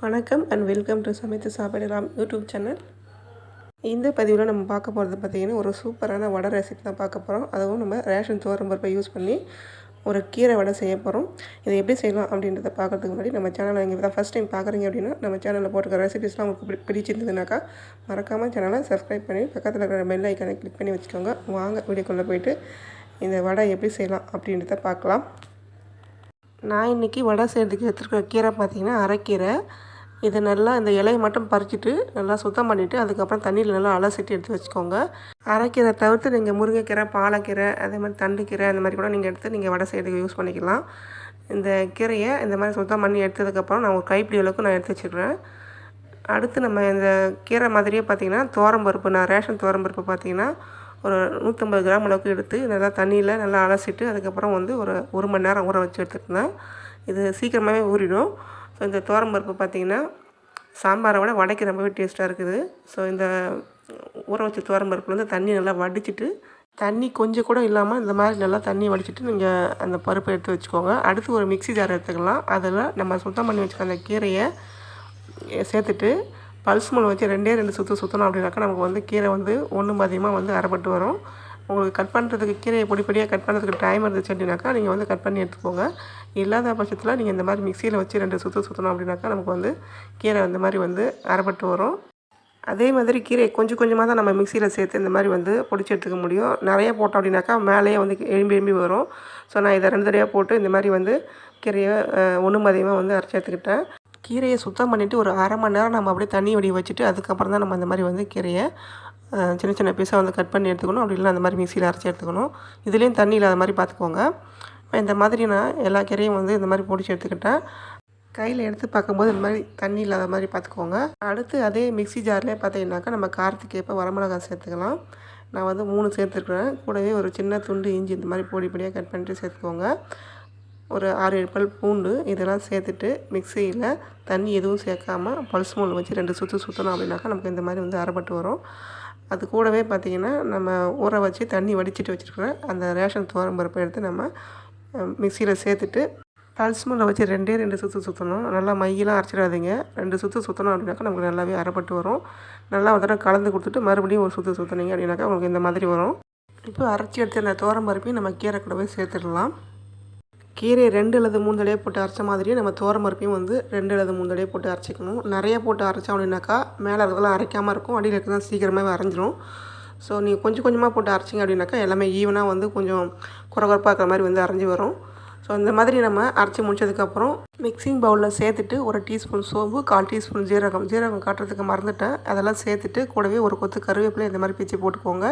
வணக்கம் and welcome to சமைத்து சாப்பிடலாம் யூடியூப் சேனல் இந்த பதிவில் நம்ம பார்க்க போகிறது பார்த்திங்கன்னா ஒரு சூப்பரான வடை ரெசிபி தான் பார்க்க போகிறோம் அதுவும் நம்ம ரேஷன் துவரம் பருப்பை யூஸ் பண்ணி ஒரு கீரை வடை செய்ய போகிறோம் இதை எப்படி செய்யலாம் அப்படின்றத பார்க்கறதுக்கு முன்னாடி நம்ம சேனலை இங்கே தான் ஃபஸ்ட் டைம் பார்க்குறீங்க அப்படின்னா நம்ம சேனலில் போட்டுக்கிற ரெசிபிஸ்லாம் உங்களுக்கு பிடி- பிடிச்சிருந்ததுனாக்கா மறக்காமல் சேனலை சப்ஸ்கிரைப் பண்ணி பக்கத்தில் இருக்கிற பெல் ஐக்கானை கிளிக் பண்ணி வச்சுக்கோங்க. வாங்க வீடியோக்குள்ளே போயிட்டு இந்த வடை எப்படி செய்யலாம் அப்படின்றத பார்க்கலாம். நான் இன்றைக்கி வடை செய்கிறதுக்கு எடுத்துருக்க கீரை பார்த்திங்கன்னா அரைக்கீரை. இதை நல்லா இந்த இலையை மட்டும் பறிச்சுட்டு நல்லா சுத்தம் பண்ணிவிட்டு அதுக்கப்புறம் தண்ணியில் நல்லா அலசிட்டு எடுத்து வச்சுக்கோங்க. அரைக்கீரை தவிர்த்து நீங்கள் முருங்கைக்கீரை பாலக்கீரை அதே மாதிரி தண்டுக்கீரை அந்த மாதிரி கூட நீங்கள் எடுத்து நீங்கள் வடை செய்கிறதுக்கு யூஸ் பண்ணிக்கலாம். இந்த கீரையை இந்த மாதிரி சுத்தம் பண்ணி எடுத்ததுக்கப்புறம் நான் ஒரு கைப்பிடி அளவுக்கு நான் எடுத்து வச்சுக்கிறேன் அடுத்து நம்ம இந்த கீரை மாதிரியே பார்த்தீங்கன்னா துவரம்பருப்பு நான் ரேஷன் துவரம்பருப்பு பார்த்தீங்கன்னா ஒரு நூற்றம்பது கிராம் அளவுக்கு எடுத்து நல்லா தண்ணியில் நல்லா அலசிட்டு அதுக்கப்புறம் வந்து ஒரு ஒரு மணி நேரம் ஊற வச்சு எடுத்துக்கிட்டேன் இது சீக்கிரமாகவே ஊறிடும். ஸோ இந்த துவரம்பருப்பு பார்த்தீங்கன்னா சாம்பாரை விட வடைக்கு ரொம்பவே டேஸ்ட்டாக இருக்குது. ஸோ இந்த ஊற வச்ச துவரம்பருப்புல வந்து தண்ணி நல்லா வடிச்சிட்டு தண்ணி கொஞ்சம் கூட இல்லாமல் இந்த மாதிரி நல்லா தண்ணி வடிச்சிட்டு நீங்கள் அந்த பருப்பை எடுத்து வச்சுக்கோங்க. அடுத்து ஒரு மிக்ஸி ஜார் எடுத்துக்கலாம். அதில் நம்ம சுத்தம் பண்ணி வச்சுக்க அந்த கீரையை சேர்த்துட்டு பல்ஸ் மூலம் வச்சு ரெண்டே ரெண்டு சுற்று சுற்றணும் அப்படின்னாக்கா நமக்கு வந்து கீரை வந்து ஒன்றும் அதிகமாக வந்து அரைப்பட்டு வரும். உங்களுக்கு கட் பண்ணுறதுக்கு கீரையை பொடி பொடியாக கட் பண்ணுறதுக்கு டைம் இருந்துச்சு அப்படின்னாக்கா நீங்கள் வந்து கட் பண்ணி எடுத்துக்கோங்க. இல்லாத பட்சத்தில் நீங்கள் இந்த மாதிரி மிக்சியில் வச்சு ரெண்டு சுற்று சுற்றணும் அப்படின்னாக்கா நமக்கு வந்து கீரை இந்த மாதிரி வந்து அரைப்பட்டு வரும். அதே மாதிரி கீரை கொஞ்சம் கொஞ்சமாக தான் நம்ம மிக்சியில் சேர்த்து இந்த மாதிரி வந்து பொடிச்சு எடுத்துக்க முடியும். நிறைய போட்டோம் அப்படின்னாக்கா மேலேயே வந்து எழும்பி எழும்பி வரும். ஸோ நான் இதை ரெண்டு தடவையாக போட்டு இந்த மாதிரி வந்து கீரையை ஒன்றும் அதிகமாக வந்து அரைச்சி எடுத்துக்கிட்டேன். கீரையை சுத்தம் பண்ணிவிட்டு ஒரு அரை மணி நேரம் நம்ம அப்படியே தண்ணி வடி வச்சுட்டு அதுக்கப்புறம் தான் நம்ம அந்த மாதிரி வந்து கீரையை சின்ன சின்ன பீஸாக வந்து கட் பண்ணி எடுத்துக்கணும். அப்படி இல்லைனா அந்த மாதிரி மிக்சியில் அரைச்சி எடுத்துக்கணும். இதுலேயும் தண்ணி இல்லாத மாதிரி பார்த்துக்கோங்க. இப்போ இந்த மாதிரி நான் எல்லா கீரையும் வந்து இந்த மாதிரி பொடிச்சு எடுத்துக்கிட்டேன். கையில் எடுத்து பார்க்கும்போது இந்த மாதிரி தண்ணி இல்லாத மாதிரி பார்த்துக்கோங்க. அடுத்து அதே மிக்ஸி ஜார்லேயே பார்த்தீங்கன்னாக்கா நம்ம காரத்துக்கு ஏற்ப வரமிளகாய் சேர்த்துக்கலாம். நான் வந்து மூணு சேர்த்துருக்குறேன். கூடவே ஒரு சின்ன துண்டு இஞ்சி இந்த மாதிரி பொடி பொடியாக கட் பண்ணிட்டு சேர்த்துக்கோங்க. ஒரு ஆறு ஏழு பல் பூண்டு இதெல்லாம் சேர்த்துட்டு மிக்சியில் தண்ணி எதுவும் சேர்க்காம பல்ஸ் மூல் வச்சு ரெண்டு சுற்று சுற்றணும் அப்படின்னாக்கா நமக்கு இந்த மாதிரி வந்து அரைப்பட்டு வரும். அது கூடவே பார்த்திங்கன்னா நம்ம ஊற வச்சு தண்ணி வடிச்சிட்டு வச்சுருக்கிற அந்த ரேஷன் துவரம் பருப்பை எடுத்து நம்ம மிக்சியில் சேர்த்துட்டு பல்ஸ் மூலில் வச்சு ரெண்டே ரெண்டு சுற்று சுற்றணும் நல்லா மையெல்லாம் அரைச்சிடாதீங்க. ரெண்டு சுற்று சுற்றணும் அப்படின்னாக்கா நமக்கு நல்லாவே அரைப்பட்டு வரும். நல்லா ஒரு தடவை கலந்து கொடுத்துட்டு மறுபடியும் ஒரு சுற்று சுற்றினீங்க அப்படின்னாக்கா உங்களுக்கு இந்த மாதிரி வரும். இப்போ அரைச்சி எடுத்து அந்த துவரம் பருப்பையும் நம்ம கீரை கூடவே சேர்த்துடலாம். கீரையை ரெண்டு அல்லது மூணு தடவை போட்டு அரைச்ச மாதிரியே நம்ம தோரம்பருப்பையும் வந்து ரெண்டு அல்லது மூணு தடவை போட்டு அரைச்சிக்கணும். நிறைய போட்டு அரைச்சோம் அப்படின்னாக்கா மேலே இருக்கிறதெல்லாம் அரைக்காமல் இருக்கும். அடியில் இருக்கிறதெல்லாம் சீக்கிரமாகவே அரைஞ்சிரும் ஸோ நீங்கள் கொஞ்சம் கொஞ்சமாக போட்டு அரைச்சிங்க அப்படின்னாக்கா எல்லாமே ஈவனாக வந்து கொஞ்சம் குறகுறப்பாக இருக்கிற மாதிரி வந்து அரைஞ்சி வரும். ஸோ இந்த மாதிரி நம்ம அரைச்சி முடிச்சதுக்கப்புறம் மிக்சிங் பவுலில் சேர்த்துட்டு ஒரு டீஸ்பூன் சோம்பு கால் டீஸ்பூன் ஜீரகம். ஜீரகம் காட்டுறதுக்கு மறந்துட்டேன். அதெல்லாம் சேர்த்துட்டு கூடவே ஒரு கொத்து கருவேப்பிலை இந்த மாதிரி பிச்சு போட்டுக்கோங்க.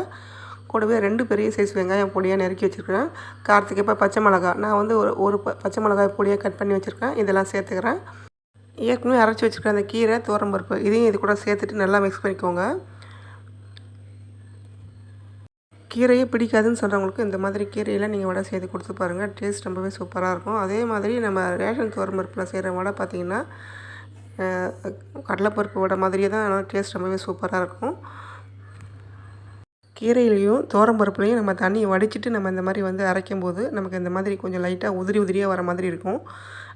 கூடவே ரெண்டு பெரிய சைஸ் வெங்காயம் பொடியாக நறுக்கி வச்சுருக்கிறேன். காரத்துக்கு இப்போ பச்சை மிளகா நான் வந்து ஒரு ஒரு பச்சை மிளகாய் பொடியாக கட் பண்ணி வச்சுருக்கேன். இதெல்லாம் சேர்த்துக்கிறேன். ஏற்கனவே அரைச்சி வச்சுருக்கிற அந்த கீரை துவரம்பருப்பு இதையும் இது கூட சேர்த்துட்டு நல்லா மிக்ஸ் பண்ணிக்கோங்க. கீரையே பிடிக்காதுன்னு சொல்கிறவங்களுக்கு இந்த மாதிரி கீரையெல்லாம் நீங்கள் வடை செய்து கொடுத்து பாருங்கள் டேஸ்ட் ரொம்பவே சூப்பராக இருக்கும். அதே மாதிரி நம்ம ரேஷன் துவரம்பருப்பில் செய்கிற வடை பார்த்திங்கன்னா கடலைப்பருப்பு வடை மாதிரியே தான் ஆனால் டேஸ்ட் ரொம்பவே சூப்பராக இருக்கும். கீரையிலையும் தோரம்பருப்புலையும் நம்ம தண்ணியை வடிச்சிட்டு நம்ம இந்த மாதிரி வந்து அரைக்கும் போது நமக்கு இந்த மாதிரி கொஞ்சம் லைட்டாக உதிரி உதிரியாக வர மாதிரி இருக்கும்.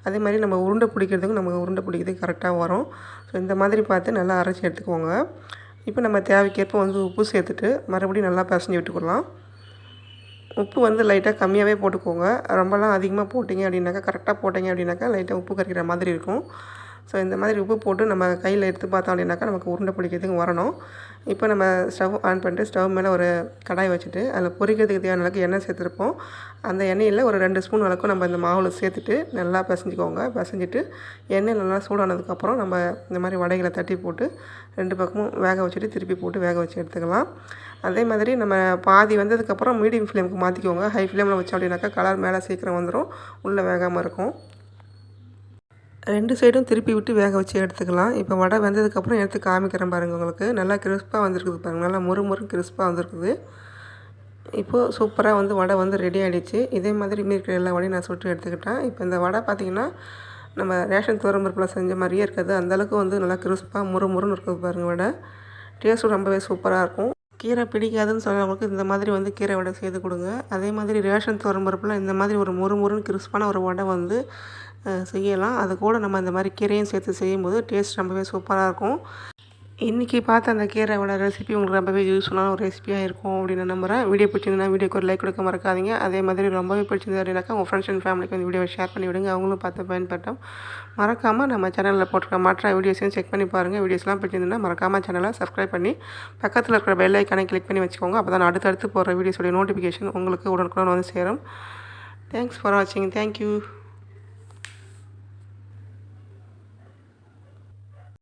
அதே மாதிரி நம்ம உருண்டை பிடிக்கிறதுக்கும் நமக்கு உருண்டை பிடிக்கிறதுக்கு கரெக்டாக வரும். ஸோ இந்த மாதிரி பார்த்து நல்லா அரைச்சி எடுத்துக்கோங்க. இப்போ நம்ம தேவைக்கேற்ப வந்து உப்பு சேர்த்துட்டு மறுபடியும் நல்லா பிசைஞ்சு விட்டுக்கலாம். உப்பு வந்து லைட்டாக கம்மியாகவே போட்டுக்கோங்க. ரொம்பலாம் அதிகமாக போட்டிங்க அப்படின்னாக்கா கரெக்டாக போட்டிங்க அப்படின்னாக்கா லைட்டாக உப்பு கரைக்கிற மாதிரி இருக்கும். ஸோ இந்த மாதிரி உப்பு போட்டு நம்ம கையில் எடுத்து பார்த்தோம் அப்படின்னாக்கா நமக்கு உருண்டை பிடிக்கிறதுக்கு வரணும். இப்போ நம்ம ஸ்டவ் ஆன் பண்ணிட்டு ஸ்டவ் மேலே ஒரு கடாய் வச்சுட்டு அதில் பொரிக்கிறதுக்கு தேவையான அளவுக்கு எண்ணெய் சேர்த்துருப்போம். அந்த எண்ணெயில் ஒரு ரெண்டு ஸ்பூன் அளவுக்கு நம்ம இந்த மாவில் சேர்த்துட்டு நல்லா பிசைஞ்சுக்கோங்க. பிசைஞ்சிட்டு எண்ணெய் நல்லா சூடானதுக்கப்புறம் நம்ம இந்த மாதிரி வடைகளை தட்டி போட்டு ரெண்டு பக்கமும் வேக வச்சுட்டு திருப்பி போட்டு வேக வச்சு எடுத்துக்கலாம். அதே மாதிரி நம்ம பாதி வந்ததுக்கப்புறம் மீடியம் ஃப்ளேமுக்கு மாற்றிக்கோங்க ஹை ஃப்ளேமில் வச்சோம் அப்படின்னாக்கா கலர் மேலே சீக்கிரம் வந்துடும் உள்ளே வேகாமல் இருக்கும். ரெண்டு சைடும் திருப்பி விட்டு வேக வச்சு எடுத்துக்கலாம். இப்போ வடை வெந்ததுக்கப்புறம் எடுத்து காமிக்கிறேன் பாருங்கள் உங்களுக்கு. நல்லா கிறிஸ்பாக வந்திருக்குது பாருங்கள் நல்லா முறு முறு கிறிஸ்பாக வந்திருக்குது. இப்போது சூப்பராக வந்து வடை வந்து ரெடி ஆகிடுச்சு இதே மாதிரி இருக்கிற எல்லா வடையும் நான் சுட்டு எடுத்துக்கிட்டேன். இப்போ இந்த வடை பார்த்திங்கன்னா நம்ம ரேஷன் துவரம்பருப்பில் செஞ்ச மாதிரியே இருக்காது. அந்தளவுக்கு வந்து நல்லா கிறிஸ்பாக முறு முறுன்னு இருக்குது பாருங்கள் வடை. டேஸ்ட்டும் ரொம்பவே சூப்பராக இருக்கும். கீரை பிடிக்காதுன்னு சொல்கிறவங்களுக்கு இந்த மாதிரி வந்து கீரை வடை செய்து கொடுங்க. அதே மாதிரி ரேஷன் துவரம்பருப்பில் இந்த மாதிரி ஒரு முறு முறுன்னு கிறிஸ்பான ஒரு வடை வந்து செய்யலாம். அது கூட நம்ம இந்த மாதிரி கீரையும் சேர்த்து செய்யும்போது டேஸ்ட் ரொம்பவே சூப்பராக இருக்கும். இன்றைக்கி பார்த்த அந்த கீரையோட ரெசிபி உங்களுக்கு ரொம்பவே யூஸ்ஃபுல்லான ஒரு ரெசிபியாக இருக்கும் அப்படின்னு நம்புகிறேன் வீடியோ பிடிச்சிருந்தா வீடியோக்கு ஒரு லைக் கொடுக்க மறக்காதீங்க. அதே மாதிரி ரொம்பவே பிடிச்சிருந்தது அப்படின்னாக்கா உங்கள் ஃப்ரெண்ட்ஸ் அண்ட் ஃபேமிலிக்கு வந்து வீடியோவை ஷேர் பண்ணி விடுங்க. அவங்களும் பார்த்து பயன்பட்டோம் மறக்காமல் நம்ம சேனலில் போட்டிருக்க மற்ற வீடியோஸையும் செக் பண்ணி பாருங்கள் வீடியோஸ்லாம் பிடிச்சிருந்தா மறக்காமல் சேனலை சப்ஸ்கிரைப் பண்ணி பக்கத்தில் இருக்கிற பெல் ஐக்கானை கிளிக் பண்ணி வச்சுக்கோங்க. அப்போ தான் அடுத்தடுத்து போடுற வீடியோஸோடைய நோட்டிஃபிகேஷன் உங்களுக்கு உடனுக்குடன் வந்து சேரும். தேங்க்ஸ் ஃபார் வாட்சிங் தேங்க்யூ